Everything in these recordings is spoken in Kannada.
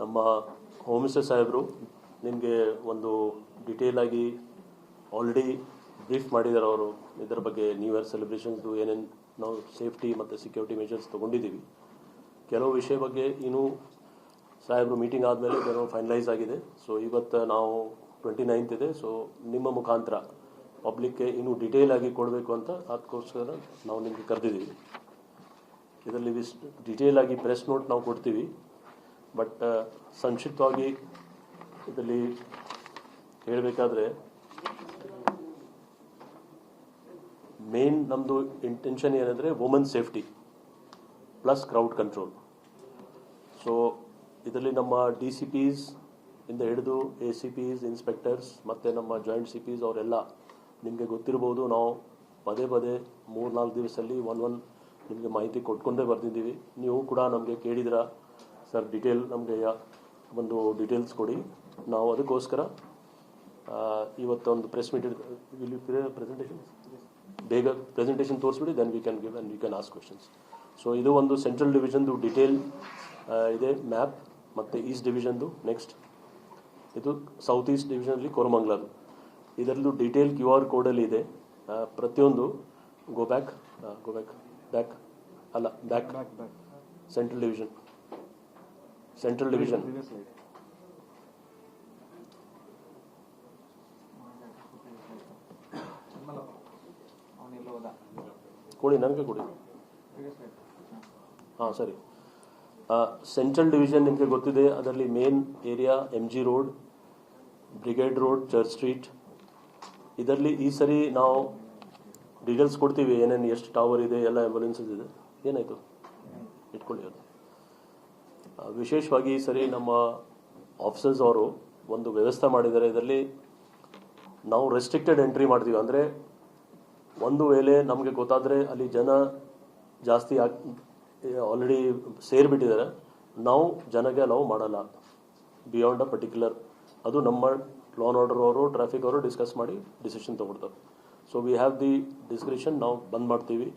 ನಮ್ಮ ಹೋಮ್ ಸಾಹೇಬರು ನಿಮಗೆ ಒಂದು ಡಿಟೇಲ್ ಆಗಿ ಆಲ್ರೆಡಿ ಬ್ರೀಫ್ ಮಾಡಿದ್ದಾರೆ ಅವರು. ಇದರ ಬಗ್ಗೆ ನ್ಯೂ ಇಯರ್ ಸೆಲೆಬ್ರೇಷನ್ಸ್ದು ಏನೇನು ನಾವು ಸೇಫ್ಟಿ ಮತ್ತು ಸೆಕ್ಯೂರಿಟಿ ಮೆಷರ್ಸ್ ತೊಗೊಂಡಿದ್ದೀವಿ. ಕೆಲವು ವಿಷಯ ಬಗ್ಗೆ ಇನ್ನೂ ಸಾಹೇಬರು ಮೀಟಿಂಗ್ ಆದಮೇಲೆ ಕೆಲವು ಫೈನಲೈಸ್ ಆಗಿದೆ. ಸೊ ಇವತ್ತು ನಾವು ಟ್ವೆಂಟಿ ನೈನ್ತ್ ಇದೆ. ಸೊ ನಿಮ್ಮ ಮುಖಾಂತರ ಪಬ್ಲಿಕ್ಗೆ ಇನ್ನೂ ಡಿಟೇಲ್ ಆಗಿ ಕೊಡಬೇಕು ಅಂತ ಅದಕ್ಕೋಸ್ಕರ ನಾವು ನಿಮಗೆ ಕರೆದಿದ್ದೀವಿ. ಇದರಲ್ಲಿ ಡಿಟೇಲ್ ಆಗಿ ಪ್ರೆಸ್ ನೋಟ್ ನಾವು ಕೊಡ್ತೀವಿ. ಬಟ್ ಸಂಕ್ಷಿಪ್ತವಾಗಿ ಇದರಲ್ಲಿ ಹೇಳಬೇಕಾದ್ರೆ ಮೇನ್ ನಮ್ಮದು ಇಂಟೆನ್ಷನ್ ಏನಂದರೆ woman safety plus crowd control so ಇದರಲ್ಲಿ ನಮ್ಮ ಡಿ ಸಿ ಪಿಸ್ ಇಂದ ಹಿಡಿದು ಎ ಸಿ ಪಿಸ್ ಇನ್ಸ್ಪೆಕ್ಟರ್ಸ್ ಮತ್ತು ನಮ್ಮ ಜಾಯಿಂಟ್ ಸಿ ಪಿಸ್ ಅವರೆಲ್ಲ ನಿಮಗೆ ಗೊತ್ತಿರ್ಬೋದು. ನಾವು ಪದೇ ಪದೇ ಮೂರು ನಾಲ್ಕು ದಿವಸದಲ್ಲಿ ಒನ್ ಒನ್ ನಿಮಗೆ ಮಾಹಿತಿ ಕೊಟ್ಕೊಂಡೇ ಬರ್ತಿದ್ದೀವಿ. ನೀವು ಕೂಡ ನಮಗೆ ಕೇಳಿದ್ರ ಸರ್ ಡಿಟೇಲ್ ನಮಗೆ ಒಂದು ಡೀಟೇಲ್ಸ್ ಕೊಡಿ. ನಾವು ಅದಕ್ಕೋಸ್ಕರ ಇವತ್ತೊಂದು ಪ್ರೆಸ್ ಮೀಟ್ ವಿಲ್ ಪ್ರೆಸೆಂಟೇಷನ್ ಬೇಗ presentation ತೋರಿಸ್ಬಿಡಿ then we can give and we can ask questions so ಇದು ಒಂದು ಸೆಂಟ್ರಲ್ ಡಿವಿಷನ್ದು ಡಿಟೇಲ್ ಇದೆ ಮ್ಯಾಪ್ ಮತ್ತು ಈಸ್ಟ್ ಡಿವಿಷನ್ದು ನೆಕ್ಸ್ಟ್ ಇದು ಸೌತ್ ಈಸ್ಟ್ ಡಿವಿಷನಲ್ಲಿ ಕೋರಮಂಗ್ಲದು. ಇದರಲ್ಲೂ ಡಿಟೇಲ್ ಕ್ಯೂ ಆರ್ ಕೋಡಲ್ಲಿ ಇದೆ. ಪ್ರತಿಯೊಂದು go back go back back ಅಲ್ಲ back central division central division ಕೊಡಿ, ನನಗೆ ಕೊಡಿ. ಹಾಂ, ಸರಿ. ಸೆಂಟ್ರಲ್ ಡಿವಿಷನ್ ನಿಮಗೆ ಗೊತ್ತಿದೆ, ಅದರಲ್ಲಿ main area M G Road Brigade Road Church Street ಇದರಲ್ಲಿ ಈ ಸರಿ ನಾವು ಡೀಟೇಲ್ಸ್ ಕೊಡ್ತೀವಿ, ಏನೇನು, ಎಷ್ಟು ಟವರ್ ಇದೆ, ಎಲ್ಲ ಎಂಬುಲೆನ್ಸಸ್ ಇದೆ. ಏನಾಯಿತು? ಇಟ್ಕೊಳ್ಳಿ ಅದು. ವಿಶೇಷವಾಗಿ ಈ ಸರಿ ನಮ್ಮ ಆಫೀಸರ್ಸ್ ಅವರು ಒಂದು ವ್ಯವಸ್ಥೆ ಮಾಡಿದ್ದಾರೆ. ಇದರಲ್ಲಿ ನಾವು ರೆಸ್ಟ್ರಿಕ್ಟೆಡ್ ಎಂಟ್ರಿ ಮಾಡ್ತೀವಿ. ಅಂದರೆ ಒಂದು ವೇಳೆ ನಮಗೆ ಗೊತ್ತಾದರೆ ಅಲ್ಲಿ ಜನ ಜಾಸ್ತಿ ಆಲ್ರೆಡಿ ಸೇರಿಬಿಟ್ಟಿದ್ದಾರೆ. ನಾವು ಜನಗೆ ಅಲೌ ಮಾಡಲ್ಲ ಬಿಯಾಂಡ್ ಅ ಪರ್ಟಿಕ್ಯುಲರ್ ಅದು ನಮ್ಮ ಲಾನ್ ಆರ್ಡರ್ ಅವರು ಟ್ರಾಫಿಕ್ ಅವರು ಡಿಸ್ಕಸ್ ಮಾಡಿ decision ತೊಗೊಡ್ತಾರೆ so we have the discretion ನಾವು ಬಂದ್ ಮಾಡ್ತೀವಿ.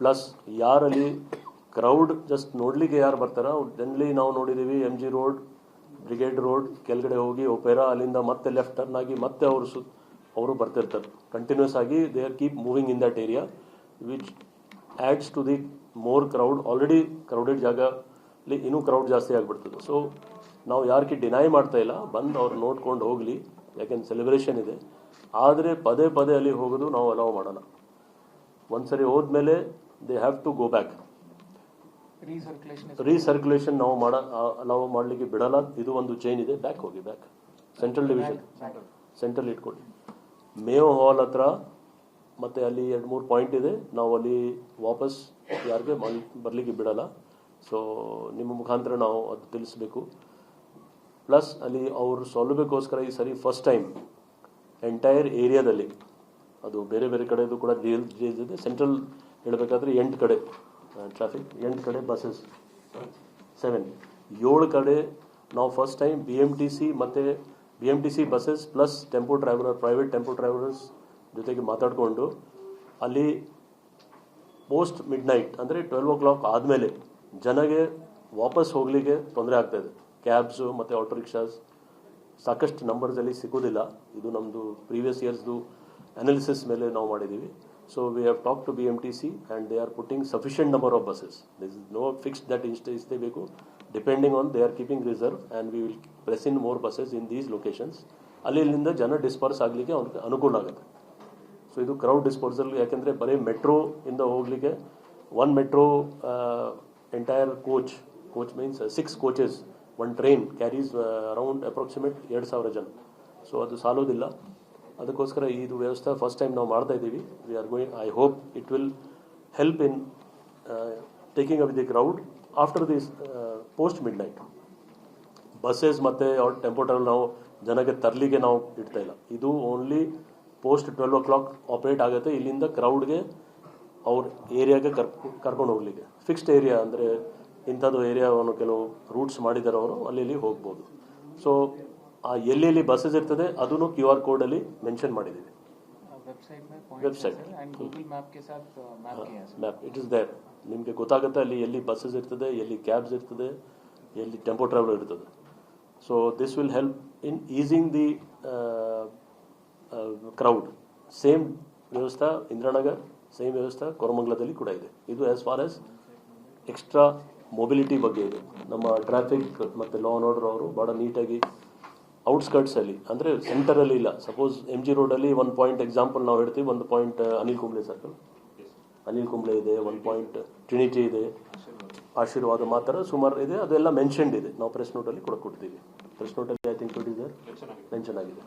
ಪ್ಲಸ್ ಯಾರಲ್ಲಿ ಕ್ರೌಡ್ ಜಸ್ಟ್ ನೋಡ್ಲಿಕ್ಕೆ ಯಾರು ಬರ್ತಾರ ಜನ್ಲಿ ನಾವು ನೋಡಿದ್ದೀವಿ M G Road Brigade Road ಕೆಳಗಡೆ ಹೋಗಿ ಒಪೆರಾ ಅಲ್ಲಿಂದ ಮತ್ತೆ ಲೆಫ್ಟ್ ಟರ್ನ್ ಆಗಿ ಮತ್ತೆ ಅವರು ಸು ಅವರು ಬರ್ತಿರ್ತಾರೆ. ಕಂಟಿನ್ಯೂಸ್ ಆಗಿ they are keep moving in that area which adds to the more crowd already crowded ಅಲ್ಲಿ ಇನ್ನೂ ಕ್ರೌಡ್ ಜಾಸ್ತಿ ಆಗಿಬಿಡ್ತದೆ. ಸೊ ನಾವು ಯಾರಿಗೆ ಡಿನೈ ಮಾಡ್ತಾ ಇಲ್ಲ, ಬಂದು ಅವ್ರು ನೋಡ್ಕೊಂಡು ಹೋಗಲಿ, ಯಾಕೆಂದ್ರೆ ಸೆಲೆಬ್ರೇಷನ್ ಇದೆ. ಆದರೆ ಪದೇ ಪದೇ ಅಲ್ಲಿ ಹೋಗೋದು ನಾವು ಅಲೌ ಮಾಡೋಣ ಒಂದ್ಸರಿ ಹೋದ್ಮೇಲೆ they have to go back recirculation ನಾವು ಮಾಡ ಅಲೌ ಮಾಡಲಿಕ್ಕೆ ಬಿಡಲ್ಲ. ಇದು ಒಂದು ಚೈನ್ ಇದೆ. ಬ್ಯಾಕ್ ಹೋಗಿ ಬ್ಯಾಕ್ ಸೆಂಟ್ರಲ್ ಡಿವಿಷನ್ ಸೆಂಟ್ರಲ್ ಇಟ್ಕೊಳ್ಳಿ. ಮೇವ್ ಹಾಲ್ ಹತ್ರ ಮತ್ತೆ ಅಲ್ಲಿ ಎರಡು ಮೂರು ಪಾಯಿಂಟ್ ಇದೆ. ನಾವು ಅಲ್ಲಿ ವಾಪಸ್ ಯಾರಿಗೆ ಬರಲಿಕ್ಕೆ ಬಿಡಲ್ಲ. ಸೊ ನಿಮ್ಮ ಮುಖಾಂತರ ನಾವು ಅದು ತಿಳಿಸ್ಬೇಕು. ಪ್ಲಸ್ ಅಲ್ಲಿ ಅವ್ರ ಸೌಲಭ್ಯಕ್ಕೋಸ್ಕರ ಈ ಸರಿ ಫಸ್ಟ್ ಟೈಮ್ ಎಂಟೈರ್ ಏರಿಯಾದಲ್ಲಿ ಅದು ಬೇರೆ ಬೇರೆ ಕಡೆದು ಕೂಡ ಜೇಲ್ ಜೇಲ್ಸ್ ಇದೆ. ಸೆಂಟ್ರಲ್ ಹೇಳಬೇಕಾದ್ರೆ ಎಂಟು ಕಡೆ. ಟ್ರಾಫಿಕ್ ಎಂಟು ಕಡೆ ಬಸ್ಸಸ್ ಸೆವೆನ್ ಏಳು ಕಡೆ ನಾವು first time B M T C ಮತ್ತು B M T C buses plus tempo driver private tempo drivers ಜೊತೆಗೆ ಮಾತಾಡಿಕೊಂಡು ಅಲ್ಲಿ ಪೋಸ್ಟ್ ಮಿಡ್ ನೈಟ್ ಅಂದರೆ ಟ್ವೆಲ್ವ್ ಓ ಕ್ಲಾಕ್ ಆದಮೇಲೆ ಜನಗೆ ವಾಪಸ್ ಹೋಗಲಿಕ್ಕೆ ತೊಂದರೆ ಆಗ್ತಾ ಇದೆ. ಕ್ಯಾಬ್ಸು ಮತ್ತು ಆಟೋ ರಿಕ್ಷಾಸ್ ಸಾಕಷ್ಟು ನಂಬರ್ಸಲ್ಲಿ ಸಿಗೋದಿಲ್ಲ. ಇದು ನಮ್ಮದು ಪ್ರೀವಿಯಸ್ ಇಯರ್ಸ್ದು ಅನಾಲಿಸಿಸ್ ಮೇಲೆ ನಾವು ಮಾಡಿದ್ದೀವಿ. B M T C and they are putting sufficient number of buses this is no fixed that ಇನ್ಸ್ಟ್ ಇಷ್ಟೇ ಬೇಕು depending on they are keeping reserve and we will press in more buses in these locations ಅಲ್ಲಿ ಇಲ್ಲಿಂದ ಜನ ಡಿಸ್ಪರ್ಸ್ ಆಗಲಿಕ್ಕೆ ಅವ್ರಿಗೆ ಅನುಕೂಲ ಆಗುತ್ತೆ. ಸೊ ಇದು ಕ್ರೌಡ್ ಡಿಸ್ಪೋಸಲ್ ಯಾಕೆಂದರೆ ಬರೀ ಮೆಟ್ರೋ ಇಂದ ಹೋಗಲಿಕ್ಕೆ one metro entire coach coach means six coaches one train carries around approximate ಎರಡು ಸಾವಿರ ಜನ. ಸೊ ಅದು ಸಾಲೋದಿಲ್ಲ. ಅದಕ್ಕೋಸ್ಕರ ಇದು ವ್ಯವಸ್ಥೆ ಫಸ್ಟ್ ಟೈಮ್ ನಾವು ಮಾಡ್ತಾ ಇದ್ದೀವಿ. We are going I hope it will help in taking up the crowd after this post midnight buses ಮತ್ತು ಟೆಂಪೋ ಟ್ರಾವೆಲ್ ನಾವು ಜನಕ್ಕೆ ತರಲಿಕ್ಕೆ ನಾವು ಇಡ್ತಾ ಇಲ್ಲ. ಇದು only post twelve o'clock operate ಆಗುತ್ತೆ. ಇಲ್ಲಿಂದ ಕ್ರೌಡ್ಗೆ ಅವ್ರ ಏರಿಯಾಗೆ ಕರ್ಕೊ, ಕರ್ಕೊಂಡು ಹೋಗ್ಲಿಕ್ಕೆ. ಫಿಕ್ಸ್ಡ್ ಏರಿಯಾ ಅಂದರೆ ಇಂಥದ್ದು ಏರಿಯಾವನ್ನು ಕೆಲವು ರೂಟ್ಸ್ ಮಾಡಿದ್ದಾರೆ ಅವರು, ಅಲ್ಲಿ ಹೋಗ್ಬೋದು. ಸೊ ಆ ಎಲ್ಲೆಲ್ಲಿ ಬಸ್ಸಸ್ ಇರ್ತದೆ ಅದನ್ನು ಕ್ಯೂ ಆರ್ ಕೋಡಲ್ಲಿ ಮೆನ್ಷನ್ ಮಾಡಿದ್ದೀವಿ. Website map it is there ನಿಮಗೆ ಗೊತ್ತಾಗುತ್ತೆ ಅಲ್ಲಿ ಎಲ್ಲಿ ಬಸ್ಸಸ್ ಇರ್ತದೆ ಎಲ್ಲಿ ಕ್ಯಾಬ್ಸ್ ಇರ್ತದೆ ಎಲ್ಲಿ ಟೆಂಪೋ ಟ್ರಾವೆಲ್ ಇರ್ತದೆ. So this will help in easing the crowd uh, same uh, ವ್ಯವಸ್ಥೆ ಇಂದಿರಾನಗರ್ ಸೇಮ್ ವ್ಯವಸ್ಥೆ ಕೊರಮಂಗ್ಲದಲ್ಲಿ ಕೂಡ ಇದೆ. ಇದು as far as extra mobility ಬಗ್ಗೆ ಇದೆ. ನಮ್ಮ ಟ್ರಾಫಿಕ್ ಮತ್ತು ಲಾ ಆ್ಯಂಡ್ ಆರ್ಡರ್ ಅವರು ಭಾಳ ನೀಟಾಗಿ ಔಟ್ಸ್ಕರ್ಟ್ಸಲ್ಲಿ ಅಂದರೆ ಸೆಂಟರಲ್ಲಿ ಇಲ್ಲ. ಸಪೋಸ್ ಎಂ ಜಿ ರೋಡಲ್ಲಿ ಒಂದು ಪಾಯಿಂಟ್ ಎಕ್ಸಾಂಪಲ್ ನಾವು ಹೇಳ್ತೀವಿ ಒಂದು ಪಾಯಿಂಟ್ ಅನಿಲ್ ಕುಂಬ್ಳೆ ಸರ್ಕಲ್ ಅನಿಲ್ ಕುಂಬ್ಳೆ ಇದೆ ಒಂದು ಪಾಯಿಂಟ್ ಟ್ರಿನಿಟಿ ಇದೆ. ಆಶೀರ್ವಾದ ಮಾತ್ರ ಸುಮಾರು ಇದೆ ಅದೆಲ್ಲ ಮೆನ್ಷನ್ಡ್ ಇದೆ. ನಾವು ಪ್ರೆಸ್ ನೋಟಲ್ಲಿ ಕೂಡ ಕೊಡ್ತೀವಿ. ಪ್ರೆಸ್ ನೋಟಲ್ಲಿ ಐ ಥಿಂಕ್ ಇಟ್ ಇದೆ ಮೆನ್ಷನ್ ಆಗಿದೆ.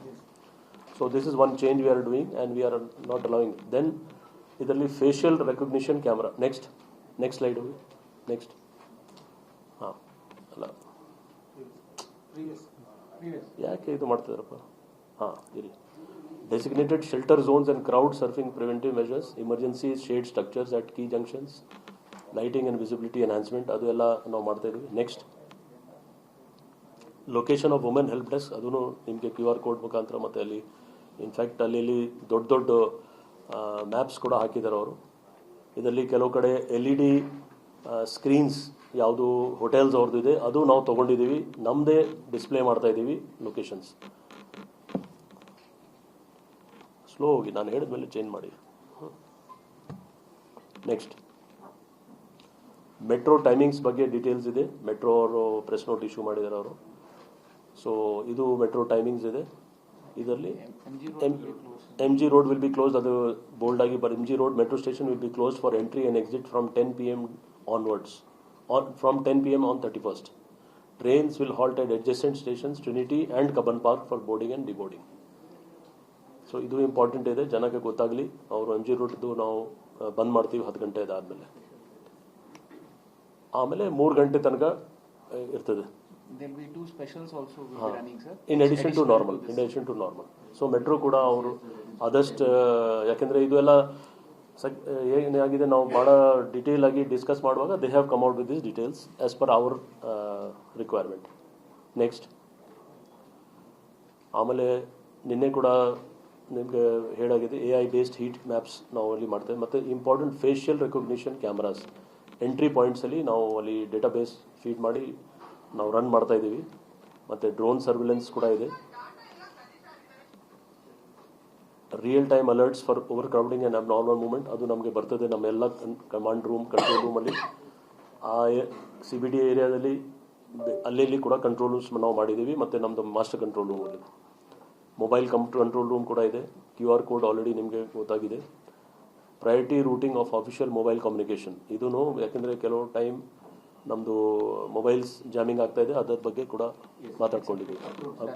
So this is one change we are doing and we are not allowing then ಇದರಲ್ಲಿ facial recognition camera next next slide ಹೋಗಿ ನೆಕ್ಸ್ಟ್ ಹಾಂ. ಅಲ್ಲ. ಯಾಕೆ ಇದು ಮಾಡ್ತಿದಾರಪ್ಪ? ಹಾಂ, ಇರಿ. Designated shelter zones and crowd surfing preventive measures emergency shade structures at key junctions lighting and visibility enhancement ಅದು ಎಲ್ಲ ನಾವು ಮಾಡ್ತಾ ಇದೀವಿ. Next location of women help desk ನಿಮಗೆ ಕ್ಯೂ ಆರ್ ಕೋಡ್ ಮುಖಾಂತರ ಮತ್ತು ಅಲ್ಲಿ ಇನ್ಫ್ಯಾಕ್ಟ್ ಅಲ್ಲಿ ಇಲ್ಲಿ ದೊಡ್ಡ ದೊಡ್ಡ ಮ್ಯಾಪ್ಸ್ ಕೂಡ ಹಾಕಿದ್ದಾರೆ ಅವರು. ಇದರಲ್ಲಿ ಕೆಲವು ಕಡೆ ಎಲ್ ಇ ಡಿ ಸ್ಕ್ರೀನ್ಸ್ ಯಾವುದು ಹೋಟೆಲ್ಸ್ ಅವ್ರದ್ದು ಇದೆ ಅದು ನಾವು ತೊಗೊಂಡಿದ್ದೀವಿ ನಮ್ಮದೇ ಡಿಸ್ಪ್ಲೇ ಮಾಡ್ತಾ ಇದ್ದೀವಿ ಲೊಕೇಶನ್ಸ್ ಸ್ಲೋ ಹೋಗಿ, ನಾನು ಹೇಳಿದ್ಮೇಲೆ ಚೇಂಜ್ ಮಾಡಿ. ನೆಕ್ಸ್ಟ್ ಮೆಟ್ರೋ ಟೈಮಿಂಗ್ಸ್ ಬಗ್ಗೆ ಡೀಟೇಲ್ಸ್ ಇದೆ. ಮೆಟ್ರೋ ಅವರು ಪ್ರೆಸ್ ನೋಟ್ ಇಶ್ಯೂ ಮಾಡಿದ್ದಾರೆ ಅವರು. ಸೊ ಇದು ಮೆಟ್ರೋ ಟೈಮಿಂಗ್ಸ್ ಇದೆ. ಇದರಲ್ಲಿ. M G Road will be close ಅದು ಬೋಲ್ಡ್ ಆಗಿ ಬರ್ M G Road metro station will be close for entry and exit from ten P M onwards on from ten P on on Trains first trains will halt stations Trinity stations Trinity Park for boarding and deboarding so ಇದು ಇಂಪಾರ್ಟೆಂಟ್ ಇದೆ. ಜನಕ್ಕೆ ಗೊತ್ತಾಗಲಿ. ಅವರು ಎಂ ಜಿ ರೂಟ್ದು ನಾವು ಬಂದ್ ಮಾಡ್ತೀವಿ ಹತ್ತು ಗಂಟೆ ಇದಾದಮೇಲೆ ಆಮೇಲೆ ಮೂರು ಗಂಟೆ ತನಕ ಇರ್ತದೆ. There'll be two specials also will ಹಾ. be running, sir. In addition to normal in. Addition to normal so metro ಕೂಡ ಅವರು ಆದಷ್ಟು ಯಾಕೆಂದ್ರೆ ಇದು ಎಲ್ಲ ಏನಾಗಿದೆ ನಾವು ಭಾಳ ಡಿಟೇಲ್ ಆಗಿ ಡಿಸ್ಕಸ್ ಮಾಡುವಾಗ they have come out with this details as per our requirement next ಆಮೇಲೆ ನಿನ್ನೆ ಕೂಡ ನಿಮಗೆ ಹೇಳಾಗಿದೆ A I based heat maps ನಾವು ಅಲ್ಲಿ ಮಾಡ್ತೇವೆ. ಮತ್ತು important facial recognition cameras entry ಪಾಯಿಂಟ್ಸಲ್ಲಿ ನಾವು ಅಲ್ಲಿ ಡೇಟಾಬೇಸ್ ಫೀಡ್ ಮಾಡಿ ನಾವು ರನ್ ಮಾಡ್ತಾ ಇದ್ದೀವಿ. ಮತ್ತು ಡ್ರೋನ್ ಸರ್ವಿಲೆನ್ಸ್ ಕೂಡ ಇದೆ. Real time alerts for overcrowding and normal movement ಅದು ನಮಗೆ ಬರ್ತದೆ. ನಮ್ಮೆಲ್ಲ ಕಮಾಂಡ್ ರೂಮ್ ಕಂಟ್ರೋಲ್ ರೂಮಲ್ಲಿ ಆ ಸಿ ಬಿ ಡಿ ಏರಿಯಾದಲ್ಲಿ ಅಲ್ಲಿ ಕೂಡ ಕಂಟ್ರೋಲ್ ರೂಮ್ಸ್ ನಾವು ಮಾಡಿದ್ದೀವಿ. ಮತ್ತು ನಮ್ಮದು ಮಾಸ್ಟರ್ ಕಂಟ್ರೋಲ್ ರೂಮಲ್ಲಿ ಮೊಬೈಲ್ ಕಂಪ್ ಕಂಟ್ರೋಲ್ ರೂಮ್ ಕೂಡ ಇದೆ. ಕ್ಯೂ ಆರ್ ಕೋಡ್ ಆಲ್ರೆಡಿ ನಿಮಗೆ ಗೊತ್ತಾಗಿದೆ. Priority routing of official mobile communication ಇದೂ ಯಾಕೆಂದರೆ ಕೆಲವು ಟೈಮ್ ನಮ್ಮದು ಮೊಬೈಲ್ಸ್ ಜಾಮಿಂಗ್ ಆಗ್ತಾ ಇದೆ. ಅದರ ಬಗ್ಗೆ ಕೂಡ ಮಾತಾಡ್ಕೊಂಡಿದ್ದೀವಿ.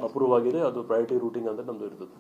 ಅಪ್ರೂವ್ ಆಗಿದೆ. ಅದು ಪ್ರಯಾರಿಟಿ ರೂಟಿಂಗ್ ಅಂದರೆ ನಮ್ಮದು ಇರ್ತದೆ.